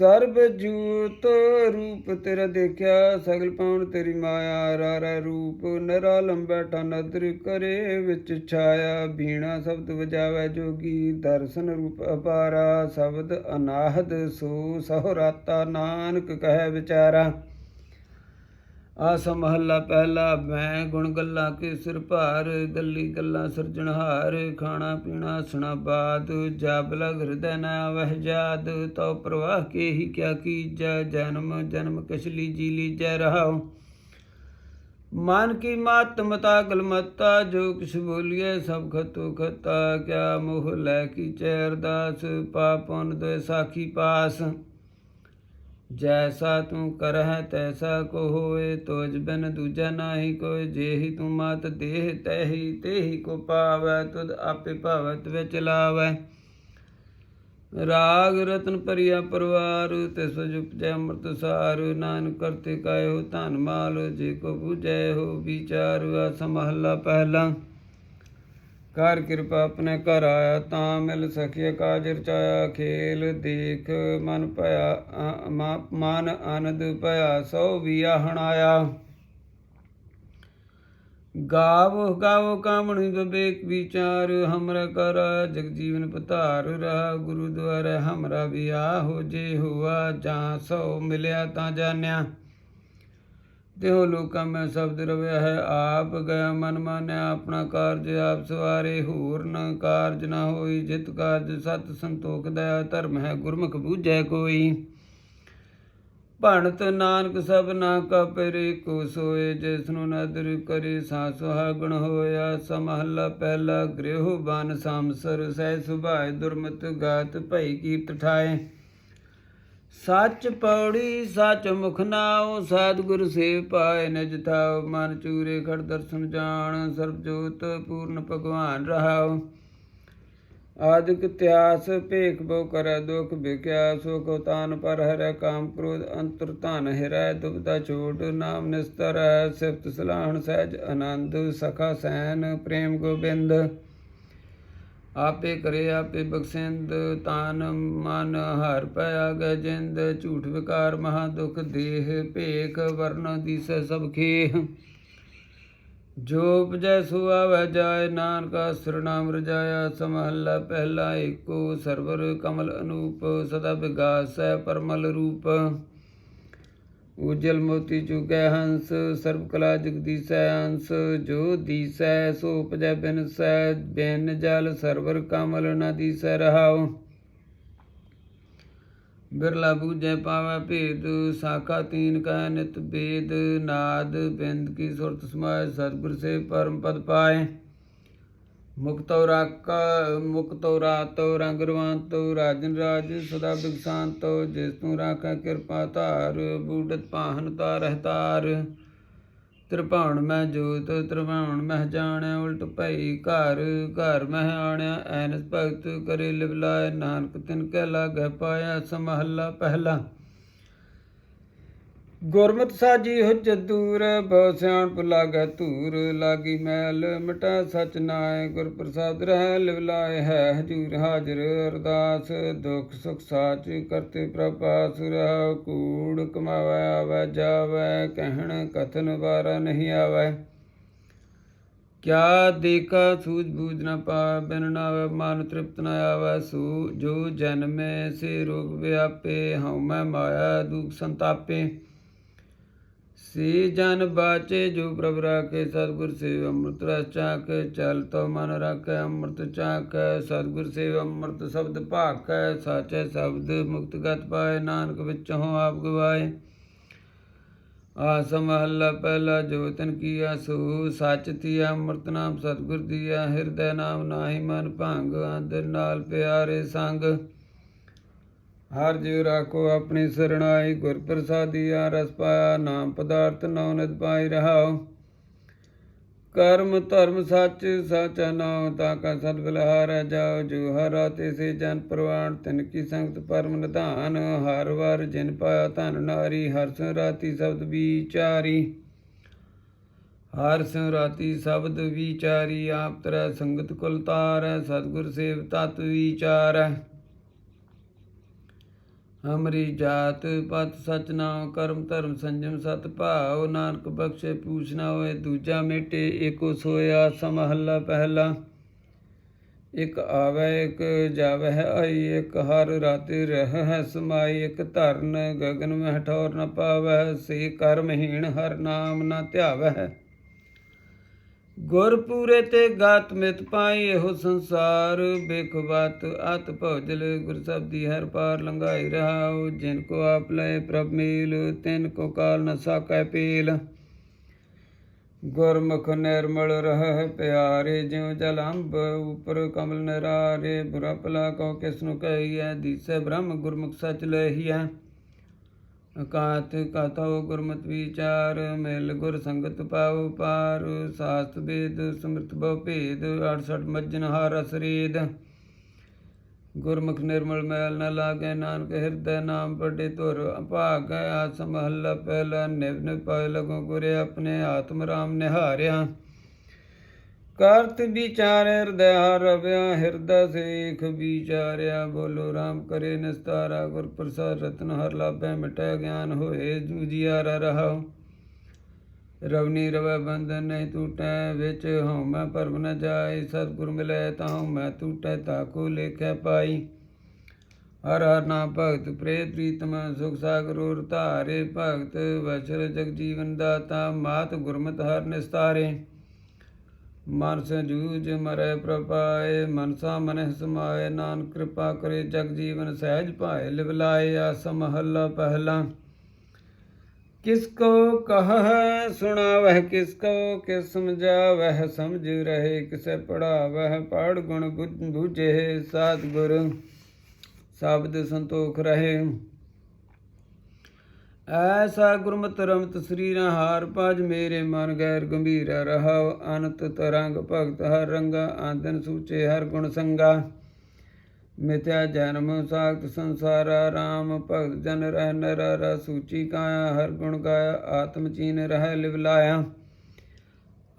ਸਰਬ ਜੂਤ ਰੂਪ ਤੇਰਾ ਦੇਖਿਆ, ਸਗਲ ਪਾਉਣ ਤੇਰੀ ਮਾਇਆ, ਰਾਰਾ ਰੂਪ ਨਰਾ ਲੰਬੈ ਠਨ ਨਦਰ ਕਰੇ ਵਿੱਚ ਛਾਇਆ, ਬੀਣਾ ਸ਼ਬਦ ਵਜਾਵੇ ਜੋਗੀ, ਦਰਸ਼ਨ ਰੂਪ ਅਪਾਰਾ, ਸ਼ਬਦ ਅਨਾਹਦ ਸੋ ਸਹਰਾਤਾ ਨਾਨਕ ਕਹੈ ਵਿਚਾਰਾ। ਆਸ ਮਹੱਲਾ ਪਹਿਲਾ, ਮੈਂ ਗੁਣ ਗੱਲਾਂ ਕੇ ਸਿਰ ਭਾਰ, ਗੱਲੀ ਗੱਲਾਂ ਸਿਰਜਣਹਾਰ ਖਾਣਾ ਪੀਣਾ ਸੁਣਾ ਬਾਦ ਜਬ ਲਗ ਹਿਰਦੈ ਨ ਆਵਹਿ ਜਾਦ, ਤਉ ਪ੍ਰਵਾਹ ਕੇ ਹੀ ਕਿਆ ਕੀਜੈ, ਜਨਮ ਜਨਮ ਕਿਛ ਲੀਜੀ ਲੀਜੈ ਰਹਾਉ। ਮਨ ਕੀ ਮਾਤਮਤਾ ਗਲਮਤਾ, ਜੋ ਕਿਛ ਬੋਲੀਏ ਸਭ ਖਤੂ ਖਤਾ, ਕਿਆ ਮੋਹ ਲੈ ਕੀ ਚੈਰਦਾਸ ਪਾਪਨ ਦੇ ਸਾਖੀ ਪਾਸ। ਜੈਸਾ ਤੂੰ ਕਰਹਿ ਤੈਸਾ ਕੋ ਹੋਏ ਤੋਜ ਬਿਨ ਦੂਜਾ ਨਾਹੀ ਕੋਈ ਜਿਹੀ ਤੂੰ ਮਾਤ ਦੇਹ ਤੈਹੀ, ਤੇਹੀ ਕੋ ਪਾਵੈ, ਤੁਧ ਆਪੇ ਭਵਤ ਵਿੱਚ ਲਾਵੈ। ਰਾਗ ਰਤਨ ਪਰਿਆ ਪਰਵਾਰ, ਤਿਸ ਉਪਜੈ ਅੰਮ੍ਰਿਤ ਸਾਰ। ਨਾਨਕ ਕਰਤੇ ਕਾਇਓ ਧਨ ਮਾਲ, ਜੇ ਕੋ ਬੁਝੈ ਹੋ ਵਿਚਾਰ ਅਸ ਮਹੱਲਾ ਪਹਿਲਾ। ਕਰ ਕਿਰਪਾ ਆਪਣੇ ਘਰ ਆਇਆ ਤਾਂ ਮਿਲ ਸਕਿਆ ਕਾਜ ਰਚਾਇਆ ਖੇਲ ਦੇਖ ਮਨ ਭਇਆ ਮਨ ਆਨੰਦ ਭਇਆ, ਸੋ ਵਿਆਹਣ ਆਇਆ। ਗਾਵੋ ਗਾਵੋ ਕਾਮਣੀ ਵਿਵੇਕ ਵਿਚਾਰ, ਹਮਰਾ ਕਰ ਜਗ ਜੀਵਨ ਪਧਾਰ ਰਹਾ ਗੁਰੂ ਦੁਆਰਾ ਹਮਰਾ ਵਿਆਹ ਹੋ ਜੇ ਹੁਆ, ਜਾਂ ਸੋ ਮਿਲਿਆ ਤਾਂ ਜਾਣਿਆ। ਦੇਹੋ ਲੋਕਾਂ ਮੈਂ ਸ਼ਬਦ ਰਵਿਆ ਹੈ, ਆਪ ਗਿਆ ਮਨ ਮਾਨਿਆ, ਆਪਣਾ ਕਾਰਜ ਆਪ ਸਵਾਰੇ, ਹੋਰ ਨ ਕਾਰਜ ਨਾ ਹੋਈ, ਜਿਤ ਕਾਰਜ ਸਤ ਸੰਤੋਖ ਦਇਆ, ਧਰਮ ਹੈ ਗੁਰਮੁਖ ਬੂਝੈ ਕੋਈ। ਭਣਤ ਨਾਨਕ ਸਭ ਨਾ ਕਾ ਕੋ ਸੋਏ, ਜਿਸ ਨੂੰ ਨਦਰ ਕਰੇ ਸਾ ਸੁਹਾਗਣ ਹੋਇਆ ਸਮਹੱਲਾ ਪਹਿਲਾ ਗ੍ਰਹਿ, ਬਨ ਸੰਸਰ ਸਹਿ ਸੁਭਾਏ ਦੁਰਮਤ ਗਾਤ ਭਈ ਕੀਰਤ ਠਾਏ। ਸੱਚ ਪੌੜੀ, ਸੱਚ ਮੁਖ ਨਾਉ, ਸਤਿਗੁਰ ਸੇਵ ਪਾਏ ਨਿਜ ਥਾਉ, ਮਨ ਚੂਰੇ ਖੜ ਦਰਸ਼ਨ ਜਾਣ ਸਰਬ ਜੋਤ ਪੂਰਨ ਭਗਵਾਨ ਰਹਾਉ। ਆਦਿਕ ਤਿਆਸ ਭੇਖ ਬੋ ਕਰੈ ਦੁਖ ਵਿਕਿਆ ਸੋ ਤਾਨ ਪਰ ਹਰੈ, ਕਾਮ ਕ੍ਰੋਧ ਅੰਤਰ ਧਨ ਹਿਰੈ ਦੁਬਦਾ ਛੋਟ ਨਾਮ ਨਿਸਤਰ, ਸਿਫਤ ਸਲਾਹਣ ਸਹਿਜ ਆਨੰਦ, ਸਖਾ ਸੈਨ, ਪ੍ਰੇਮ ਗੋਬਿੰਦ। ਆਪੇ ਕਰੇ, ਆਪੇ ਬਖਸ਼ਿੰਦ, ਤਾਨ ਮਨ ਹਰ ਪਿਆ ਗੈ ਜਿੰਦ, ਝੂਠ ਵਿਕਾਰ ਮਹਾ ਦੁਖ ਦੇਹ, ਭੇਖ ਵਰਨ ਦੀਸੈ ਸਭ ਖੇਹ। ਜੋ ਉਪਜੈ ਸੋ ਆਵੈ ਜਾਏ, ਨਾਨਕਾ ਸਰਨਾਮ ਰਜਾਇਆ, ਸਮਹੱਲਾ ਪਹਿਲਾ ਏਕੋ ਸਰਵਰ ਕਮਲ ਅਨੂਪ, ਸਦਾ ਵਿਗਾਸੈ ਪਰਮਲ ਰੂਪ। ਉਜਲ ਮੋਤੀ ਚੁਗੈ ਹੰਸ, ਸਰਬ ਕਲਾ ਜਗਦੀਸੈ ਅੰਸ, ਜੋ ਦੀਸੈ ਸੋ ਉਪਜੈ ਬਿਨਸੈ ਬਿਨ ਜਲ ਸਰਵਰ ਕਮਲ ਨ ਦੀਸੈ ਰਹਾਉ। ਬਿਰਲਾ ਬੂਝੈ ਪਾਵੈ ਭੇਦ, ਸਾਖਾ ਤੀਨ ਕੈ ਨਿਤ ਬੇਦ, ਨਾਦ ਬਿੰਦ ਕੀ ਸੁਰਤ ਸਮਾਏ, ਸਤਿਗੁਰ ਸੇ ਪਰਮ ਪਦ ਪਾਏ। ਮੁਕਤੋ ਰਾਕ ਮੁਕਤੋ ਰਾਤੋ ਰੰਗ ਰਵਾਂਤੋ, ਰਾਜਨ ਰਾਜ, ਸਦਾ ਬਿਗਸਾੰਤੋ ਜਿਸ ਤੂੰ ਰਾਖਾ ਕਿਰਪਾ ਧਾਰ ਬੂਡਤ ਪਾਹਨ ਤਾਰਹਿ ਤਾਰ। ਤ੍ਰਿਭਾਵਨ ਮੈਂ ਜੋਤ, ਤ੍ਰਿਭਾਵਨ ਮਹਿ ਜਾਣਿਆ ਉਲਟ ਭਈ ਘਰ ਘਰ ਮਹਿ ਆਣਿਆ ਐਨਸ ਭਗਤ ਕਰੇ ਲਿਵਲਾਏ ਨਾਨਕ ਤਿਨ ਕੈ ਲਾਗੈ ਪਾਇਆ ਸਮਹੱਲਾ ਪਹਿਲਾ। ਗੁਰਮਤਿ ਸਾਜੀ ਹੁਜਤ ਦੂਰ ਬਹੁ ਸਿਆਣਪ ਲਾਗੈ ਧੂਰ। ਲਾਗੀ ਮੈਲ ਮਿਟਾ ਸਚ ਨਾਏ ਗੁਰ ਪ੍ਰਸਾਦ ਰਹਿ ਲਿਵਲਾਏ ਹੈ ਹਜੂਰ ਹਾਜ਼ਰ। ਅਰਦਾਸ ਦੁਖ ਸੁਖ ਸਾਚ ਕਰਤੇ ਪ੍ਰਪਾਸ ਰਹਾ ਕੂੜ ਕਮਾਵੈ, ਆਵੈ, ਜਾਵੈ, ਕਹਿਣ ਕਥਨ ਵਾਰਾ ਨਹੀਂ ਆਵੈ। ਕਿਆ ਦੇਖਾ ਸੂਝ ਬੂਝ ਨ ਪਾ ਬਿਨ ਨਾਵੈ ਮਨ ਤ੍ਰਿਪਤ ਨ ਆਵੈ। ਸੂ ਜੋ ਜਨਮੇ, ਸੇ ਰੋਗ ਵਿਆਪੇ, ਹਉ ਮੈਂ ਮਾਇਆ, ਦੁਖ ਸੰਤਾਪੇ। ਸੀ ਜਨ ਬਾਚੇ ਜੋ ਪ੍ਰਭ ਰਾਖੇ ਸਤਿਗੁਰ ਸੇਵ ਅੰਮ੍ਰਿਤ ਰਸ ਚਾਖੇ, ਚਲ ਤੋ ਮਨ ਰਾਖੇ ਅੰਮ੍ਰਿਤ ਚਾਖੇ, ਸਤਿਗੁਰ ਸੇਵ ਅੰਮ੍ਰਿਤ ਸ਼ਬਦ ਭਾਖੈ, ਸਾਚੈ ਸ਼ਬਦ ਮੁਕਤ ਗਤ ਪਾਏ, ਨਾਨਕ ਵਿੱਚੋਂ ਆਪ ਗਵਾਏ। ਆਸਮ ਹੱਲਾ ਪਹਿਲਾ ਜੋ ਤਨ ਕੀਆ ਸੋ, ਸੱਚ ਤੀਆ ਅੰਮ੍ਰਿਤ ਨਾਮ ਸਤਿਗੁਰ ਦੀਆ, ਹਿਰਦੈ ਨਾਮ ਨਾਹੀ ਮਨ ਭੰਗ, ਅੰਦਰ ਨਾਲ ਪਿਆਰੇ ਸੰਗ। ਹਰ ਜੀਵ ਰਾਖੋ ਆਪਣੀ ਸਰਣਾਈ ਗੁਰ ਆ, ਰਸ ਪਾਇਆ, ਨਾਮ ਪਦਾਰਥ ਨੌ ਨਿਤ ਪਾਈ ਰਹਾਓ। ਕਰਮ, ਧਰਮ ਸੱਚ, ਸਾਚਾ ਨਾਮ, ਤਾ ਕਾ ਸਦ ਬਲਹਾਰ ਜਾਓ, ਜੋ ਹਰਾ ਤੇ ਸੇ ਜਨ ਪ੍ਰਵਾਨ, ਤਿਨ ਕੀ ਸੰਗਤ ਪਰਮ ਨਿਧਾਨ। ਹਰ ਵਾਰ ਜਿਨ ਪਾਇਆ ਧਨ ਨਾਰੀ, ਹਰ ਸਿ ਰਾਤੀ ਸ਼ਬਦ ਵਿਚਾਰੀ। ਹਰ ਸਿ ਰਾਤੀ ਸ਼ਬਦ ਵਿਚਾਰੀ, ਆਪ ਤਰੈ ਸੰਗਤ ਕੁਲ ਤਾਰੈ, ਸਤਿਗੁਰ ਸੇਵ ਤਤ ਵਿਚਾਰੈ। ਹਮਰੀ ਜਾਤ ਪਤ ਸਚ ਨਾਮ ਕਰਮ ਧਰਮ ਸੰਜਮ ਸਤ ਭਾਉ, ਨਾਨਕ ਬਖਸ਼ੇ ਪੂਛਣਾ ਹੋਏ, ਦੂਜਾ ਮੇਟੇ ਏਕੋ ਸੋਇਆ ਸਮਹੱਲਾ ਪਹਿਲਾ। ਇਕ ਆਵੈ, ਇਕ ਜਾਵੈ, ਆਈ, ਇਕ ਹਰ ਰਾਤੇ ਰਹਿ ਹੈ ਸਮਾਈ, ਇਕ ਧਰਨ ਗਗਨ ਮਹਿ ਠੌਰ ਨ ਪਾਵੈ, ਸੇ ਕਰਮਹੀਣ ਹਰ ਨਾਮ ਨ ਧਿਆਵੈ। ਗੁਰ ਪੂਰੇ ਤੇ ਗਾਤ ਮਿਤ ਪਾਈ ਇਹੋ ਸੰਸਾਰ ਬੇਖਬਤ ਅਤ ਭਉਜਲ ਗੁਰ ਦੀ ਹਰ ਪਾਰ ਲੰਘਾਈ ਰਹਾਉ, ਜਿਨ ਕੋ ਆਪ ਲਏ ਪ੍ਰਭ ਮੀਲ, ਤਿਨ ਕੋ ਕਾਲ ਨ ਸਾਕੈ ਪੀਲ। ਗੁਰਮੁਖ ਨਿਰਮਲ ਰਹਿ ਪਿਆਰੇ, ਜਿਉ ਜਲ ਅੰਬ ਉਪਰ ਕਮਲ ਨਰਾਰੇ, ਬੁਰਾ ਭਲਾ ਕੋ ਕਿਸ ਨੂੰ ਕਹੀਐ, ਦੀਸੈ ਬ੍ਰਹਮ ਗੁਰਮੁਖ ਸਚ ਲਹੀਐ। ਅਕਾਤ ਕਥੋ ਗੁਰਮਤਿ ਵਿਚਾਰ, ਮਿਲ ਗੁਰ ਸੰਗਤ ਪਾਉ ਪਾਰ, ਸਾਸਤ ਵੇਦ ਸਮ੍ਰਿਤ ਬਹੁ ਭੇਦ 68 ਮੱਜਨ ਹਾਰ ਅਸਰੀਦ। ਗੁਰਮੁਖ ਨਿਰਮਲ ਮੈਲ ਨ ਲਾਗੇ, ਨਾਨਕ ਹਿਰਦੈ ਨਾਮ ਵੱਡੇ ਧੁਰ ਅਭਾਗੈ ਆਸਮ ਮਹੱਲਾ ਪਹਿਲਾ, ਨਿਵ ਨਿਵ ਪਾਇ ਲਗੋ ਗੁਰੇ ਆਪਣੇ, ਆਤਮ ਰਾਮ ਨਿਹਾਰਿਆ। ਕਰਤ ਵਿਚਾਰ ਹਿਰਦੈ ਹਰ ਰਵਿਆ, ਹਿਰਦੈ ਸੇਖ ਵਿਚਾਰਿਆ ਬੋਲੋ RAM ਕਰੇ ਨਿਸਤਾਰਾ ਗੁਰ ਪ੍ਰਸਾਦ ਰਤਨ ਹਰ ਲਾਭੈ ਮਿਟੈ ਗਿਆਨ ਹੋਏ ਜੂਜੀਆਰਾ ਰਹਾਉ। ਰਵਨੀ ਰਵੈ ਬੰਧਨ ਨਹੀਂ ਟੂਟੈ, ਵਿੱਚ ਹਉਮੈ ਪਰਮ ਨ ਜਾਏ। ਸਤਿਗੁਰ ਮਿਲੈ ਤਾਉ ਮੈਂ ਟੂਟੈ ਤਾਕੋ ਲੇਖੈ ਪਾਈ। ਹਰ ਹਰ ਨਾਮ ਭਗਤ ਪ੍ਰੇਤ ਪ੍ਰੀਤਮ ਸੁਖ ਸਾਗਰੂਰ ਧਾਰੇ। ਭਗਤ ਵਚਰ ਜਗ ਜੀਵਨ ਦਾਤਾ, ਮਾਤ ਗੁਰਮਤਿ ਹਰ ਨਿਸਤਾਰੇ। ਮਨ ਸੰਜੂਜ ਮਰੈ ਪ੍ਰਪਾਏ ਮਨਸਾ ਮਨਹਿ ਸਮਾਏ, ਨਾਨਕ ਕਿਰਪਾ ਕਰੇ, ਜਗ ਜੀਵਨ ਸਹਿਜ ਭਾਏ, ਲਿਵ ਲਾਏ ਆਸ ਮਹੱਲਾ ਪਹਿਲਾ। ਕਿਸ ਕੋ ਕਹੈ ਸੁਣਾਵਹਿ, ਕਿਸ ਕੋ ਕਿਸ ਸਮਝਾਵਹਿ, ਸਮਝ ਰਹੇ, ਕਿਸੈ ਪੜਾਵਹਿ, ਪੜ ਗੁਣ ਬੁੱਝ- ਬੁਝੇ ਸਤਿਗੁਰ ਸ਼ਬਦ ਸੰਤੋਖ ਰਹੇ। ਐਸਾ ਗੁਰਮਤਿ ਰਮਤ ਸ੍ਰੀ ਹਾਰ ਪਾਜ ਮੇਰੇ ਮਨ ਗੈਰ ਗੰਭੀਰ ਰਹਾਉ, ਅਨੰਤ ਤਰੰਗ ਭਗਤ ਹਰ ਰੰਗਾ, ਆਂਦਨ ਸੂਚੇ ਹਰ ਗੁਣ ਸੰਗਾ। ਮਿਥਿਆ ਜਨਮ ਸਾਖਤ ਸੰਸਾਰਾ RAM ਭਗਤ ਜਨ ਰਹਿ ਨਰ ਰ, ਸੂਚੀ ਕਾਇਆ ਹਰ ਗੁਣ ਗਾਇਆ, ਆਤਮ ਚੀਨ ਰਹਿ ਲਿਵ ਲਾਇਆ।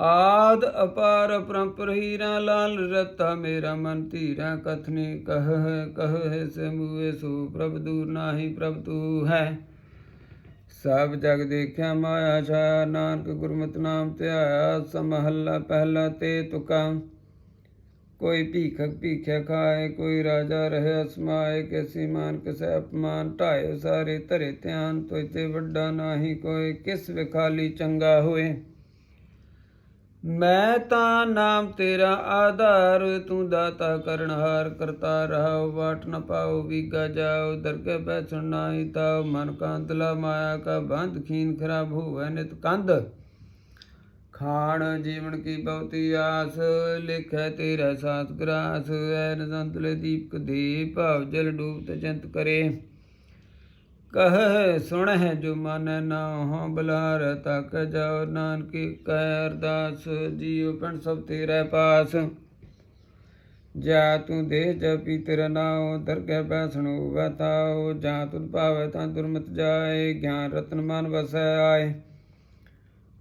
ਆਦ ਅਪਾਰ ਪਰੰਪਰ ਹੀਰਾ, ਲਾਲ ਰਤਾ ਮੇਰਾ ਮਨ ਧੀਰਾ, ਕਥਨੀ ਕਹ ਕਹ ਸੇ ਮੂਏ ਸੋ ਪ੍ਰਭ ਦੂਰ ਨਾਹੀ ਪ੍ਰਭ ਤੂ ਹੈ। ਸਭ ਜਗ ਦੇਖਿਆ ਮਾਇਆ ਛਾਇਆ, ਨਾਨਕ ਗੁਰਮਤਿ ਨਾਮ ਧਿਆਇਆ, ਸਮਹੱਲਾ ਪਹਿਲਾ ਤੇ ਤੁਕਾ। ਕੋਈ ਭੀਖਕ ਭੀਖਿਆ ਖਾਏ, ਕੋਈ ਰਾਜਾ ਰਹੇ ਅਸਮਾਏ, ਕਿਸੀ ਮਾਨ ਕਿਸੈ ਅਪਮਾਨ ਢਾਏ, ਸਾਰੇ ਧਰੇ ਧਿਆਨ ਤੋਇ ਤੇ ਵੱਡਾ ਨਾਹੀ ਕੋਈ ਕਿਸ ਵਿਖਾਲੀ ਚੰਗਾ ਹੋਏ। ਮੈਂ ਤਾਂ ਨਾਮ ਤੇਰਾ ਆਧਾਰ, ਤੂੰ ਦਾਤਾ ਕਰਨਹਾਰ ਕਰਤਾ ਰਹਾਉ, ਵਾਟ ਨ ਪਾਉ, ਵੀਗਾ ਜਾਉ ਦਰਗੇ ਬੈਠਣ ਨਾਹੀ ਤਾਉ, ਮਨ ਕਾਂਤਲਾ ਮਾਇਆ ਕਾ ਬੰਧ ਖੀਨ ਖਰਾਬ ਹੋਵੇ ਨਿਤ ਕੰਧ। ਖਾਣ ਜੀਵਨ ਕੀ ਬਹੁਤੀ ਆਸ, ਲਿਖੈ ਤੇਰਾ ਸਾਥ ਗਰਾਸ, ਐਨ ਸੰਤਲੇ ਦੀਪਕ ਦੇ ਭਾਵ ਜਲ ਡੂਬਤ ਚਿੰਤ ਕਰੇ। ਕਹ, ਸੁਣਹਿ ਜੋ ਮਨ ਨਾ ਹੋ ਬਲਾਰ, ਤਕ ਜਾਓ ਨਾਨਕੀ ਕਹਿ ਅਰਦਾਸ ਜੀਉ ਪਣ ਸਭ ਤੇਰੇ ਪਾਸ। ਜਾ ਤੂੰ ਦੇ ਜਪੀ ਤੇਰਾ ਨਾਉ ਦਰਗਹਿ ਬੈਸਣੋ ਵਤਾਉ ਜਾਂ ਤੁਧ ਭਾਵੇ ਤਾਂ ਦੁਰਮਤ ਜਾਏ, ਗਿਆਨ ਰਤਨ ਮਨ ਵਸੈ ਆਏ।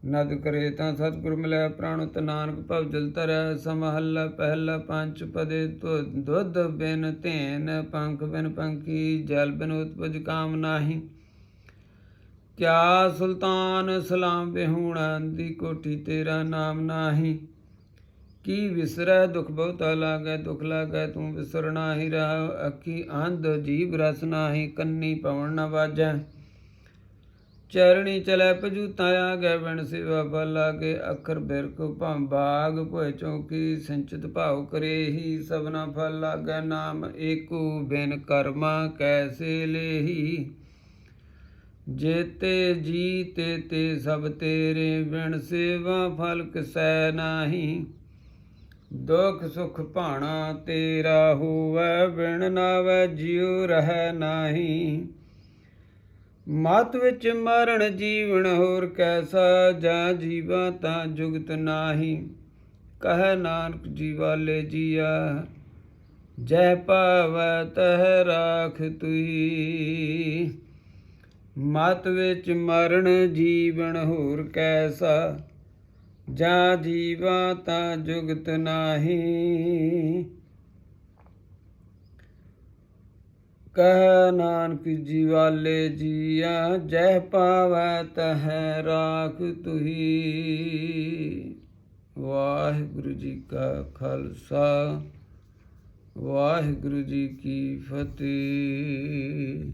ਨਦ ਕਰੇ ਤਾਂ ਸਤਿਗੁਰ ਮਿਲੈ ਪ੍ਰਾਣਤ ਨਾਨਕ ਭਵ ਜਲ ਤਰੈ ਸਮਹੱਲਾ ਪਹਿਲਾ ਪੰਜ ਪਦੇ ਦੁੱਧ ਬਿਨ ਧੇਨ, ਪੰਖ ਬਿਨ ਪੰਖੀ, ਜਲ ਬਿਨ ਉਤਪਜ ਕਾਮ ਨਾਹੀ। ਕਿਆ ਸੁਲਤਾਨ ਸਲਾਮ ਬਿਹੂਣਾ ਦੀ ਕੋਠੀ ਤੇਰਾ ਨਾਮ ਨਾਹੀ। ਕੀ ਵਿਸਰੈ ਦੁਖ ਬਹੁਤਾ ਲਾਗੈ, ਦੁਖ ਲਾਗੈ ਤੂੰ ਵਿਸਰ ਨਾਹੀ, ਰਹਾ ਅੱਖੀ ਅੰਧ ਜੀਵ ਰਸ ਨਾਹੀ, ਕੰਨੀ ਪਵਨ ਨਾ ਵਾਜੈ। ਚਰਣੀ ਚਲੈ ਪਜੂਤਾ ਆਗੇ, ਬਿਨ ਸਿਵਾ ਬਲ ਲਾਗੇ ਅੱਖਰ ਬਿਰਕ ਭੰ ਬਾਗ ਭੋਇ ਚੌਕੀ, ਸੰਚਿਤ ਭਾਉ ਕਰੇ ਹੀ ਸਭਨਾ ਫਲ ਲਾਗੈ ਨਾਮ ਏਕੂ, ਬਿਨ ਕਰਮਾ ਕੈਸੇ ਲੇਹੀ। ਜੇਤੇ ਜੀ ਤੇ ਤੇ ਸਭ ਤੇਰੇ, ਬਿਨ ਸੇਵਾ ਫਲ ਕਿਸੈ ਨਾਹੀ। ਦੁਖ ਸੁਖ ਭਾਣਾ ਤੇਰਾ ਹੋਵੈ, ਬਿਨ ਨਾਵੈ ਜਿਉ ਰਹਿ ਨਾਹੀ। ਮਤ ਵਿੱਚ ਮਰਨ ਜੀਵਨ ਹੋਰ ਕੈਸਾ, ਜਾਂ ਜੀਵਾ ਤਾਂ ਜੁਗਤ ਨਾਹੀ। ਕਹੈ ਨਾਨਕ, ਜੀਵਾਲੇ ਜੀਆ ਜੈ ਪਾਵੈ ਤਹ ਰਾਖ ਤੁਈ ਮਤ ਵਿੱਚ ਮਰਨ ਜੀਵਨ ਹੋਰ ਕੈਸਾ, ਜਾਂ ਜੀਵਾ ਤਾਂ ਜੁਗਤ ਨਾਹੀ। ਕਹ ਨਾਨਕ ਜੀ ਵਾਲੇ ਜੀਆ ਜੈ ਪਾਵੈ ਤਹ ਰਾਖ ਤੁਹੀ। ਵਾਹਿਗੁਰੂ ਜੀ ਕਾ ਖਾਲਸਾ, ਵਾਹਿਗੁਰੂ ਜੀ ਕੀ ਫਤਿਹ।